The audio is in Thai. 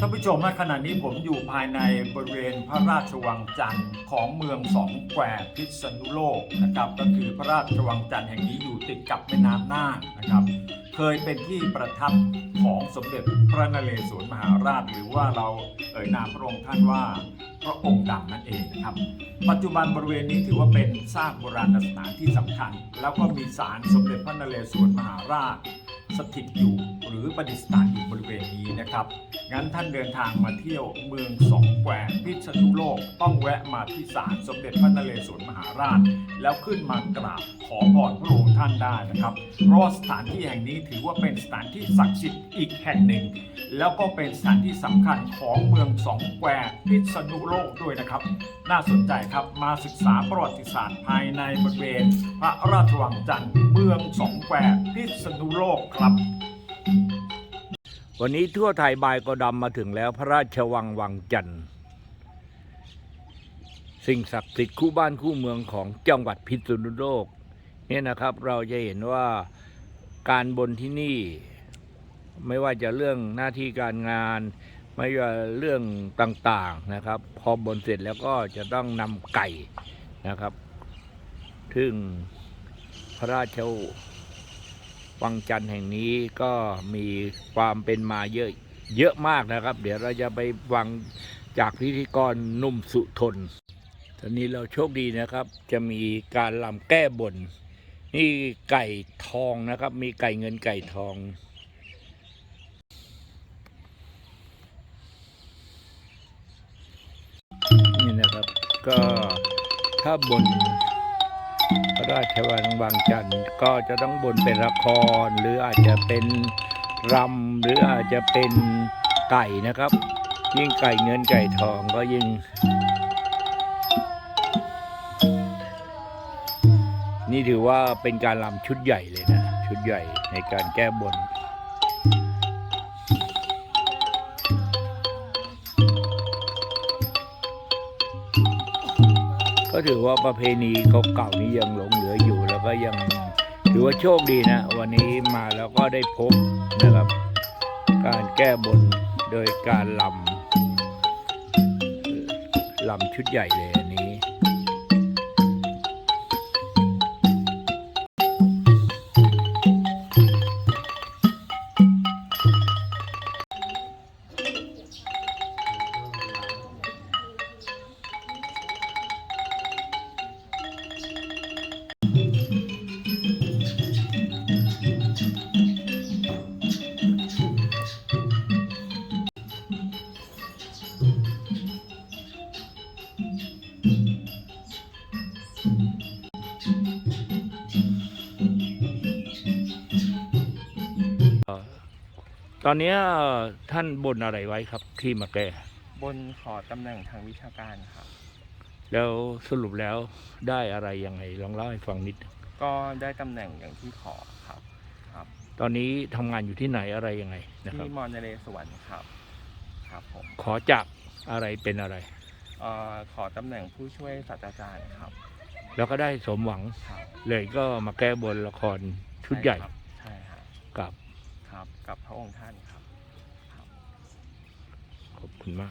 ท่านผู้ชมขณะนี้ผมอยู่ภายในบริเวณพระราชวังจันทร์ของเมืองสองแควพิษณุโลกนะครับ ก็คือพระราชวังจันทร์แห่งนี้อยู่ติดกับแม่น้ำน่านนะครับ เคยเป็นที่ประทับของสมเด็จพระนเรศวรมหาราช หรือว่าเราเอ่ยนามพระองค์ท่านว่าพระองค์ดำนั่นเองนะครับ ปัจจุบันบริเวณนี้ถือว่าเป็นซากโบราณสถานที่สำคัญ แล้วก็มีศาลสมเด็จพระนเรศวรมหาราช สถิตอยู่หรือประดิษฐานอยู่บริเวณนี้นะครับ งั้นท่านเดินทางมาเที่ยวเมืองสองแควพิษณุโลก ต้องแวะมาที่ศาลสมเด็จพระนเรศวรมหาราช แล้วขึ้นมากราบขอพรพระองค์ท่านได้นะครับเพราะสถานที่แห่งนี้ถือว่าเป็นสถานที่ศักดิ์สิทธิ์อีกแห่งหนึ่ง แล้วก็เป็นสถานที่สำคัญของเมืองสองแควพิษณุโลกด้วยนะครับ น่าสนใจครับมาศึกษาประวัติศาสตร์ภายในบริเวณพระราชวังจันทร์เมืองสองแควพิษณุโลกครับวันนี้ทั่วไทยบายก็ดำมาถึงแล้วพระราชวังวังจันทร์สิ่งศักดิ์สิทธิ์คู่บ้านคู่เมืองของจังหวัดพิษณุโลกเนี่ยนะครับเราจะเห็นว่าการบนที่นี่ ไม่ว่าจะเรื่องหน้าที่การงาน ไม่ว่าเรื่องต่างๆนะครับ พอบนเสร็จแล้วก็จะต้องนำไก่นะครับซึ่งพระราช วังจันทร์แห่งนี้ก็มีความเป็นมาเยอะเยอะมากนะครับ เดี๋ยวเราจะไปฟังจากพิธีกรนุ่มสุทนตอนนี้เราโชคดีนะครับ จะมีการลำแก้บน นี่ไก่ทองนะครับ มีไก่เงินไก่ทองนี่นะครับก็ถ้าบน พระราชวังบางจันทร์ก็จะต้องบนเป็นละคร หรืออาจจะเป็นรำหรืออาจจะเป็นไก่นะครับ ยิ่งไก่เงินไก่ทองก็ยิ่ง นี่ถือว่าเป็นการรำชุดใหญ่เลยนะ ชุดใหญ่ในการแก้บน ก็ถือว่าประเพณีเก่าๆนี้ยังหลงเหลืออยู่แล้วก็ยังถือว่าโชคดีนะ วันนี้มาแล้วก็ได้พบนะครับ การแก้บนโดยการลำลำชุดใหญ่เลยอันนี้ ตอนเนี้ยท่านบนอะไรไว้ครับที่มาแก้บนขอตำแหน่งทางวิชาการครับ แล้วสรุปแล้วได้อะไรยังไงลองเล่าให้ฟังนิด ก็ได้ตำแหน่งอย่างที่ขอครับครับ ตอนนี้ทำงานอยู่ที่ไหนอะไรยังไงนะครับที่มอนเรสวนครับ ครับผมขอจากอะไรเป็นอะไรเอ่อขอตำแหน่งผู้ช่วยศาสตราจารย์ครับ แล้วก็ได้สมหวังครับเลยก็มาแก้บนละครชุดใหญ่ช่ครับใช่ครับกับ ครับ กับพระองค์ท่านครับ ขอบคุณมาก